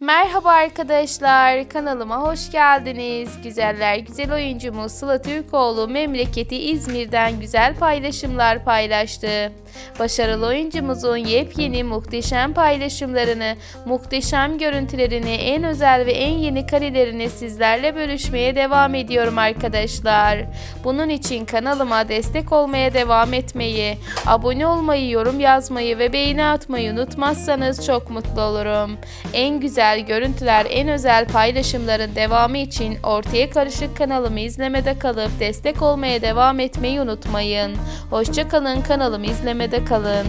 Merhaba arkadaşlar, kanalıma hoş geldiniz. Güzeller güzel oyuncumuz Sıla Türkoğlu memleketi İzmir'den güzel paylaşımlar paylaştı. Başarılı oyuncumuzun yepyeni muhteşem paylaşımlarını, muhteşem görüntülerini, en özel ve en yeni karelerini sizlerle bölüşmeye devam ediyorum arkadaşlar. Bunun için kanalıma destek olmaya devam etmeyi, abone olmayı, yorum yazmayı ve beğeni atmayı unutmazsanız çok mutlu olurum. En güzel görüntüler, en özel paylaşımların devamı için ortaya karışık kanalımı izlemede kalıp destek olmaya devam etmeyi unutmayın. Hoşçakalın kanalımı izlemede kalın.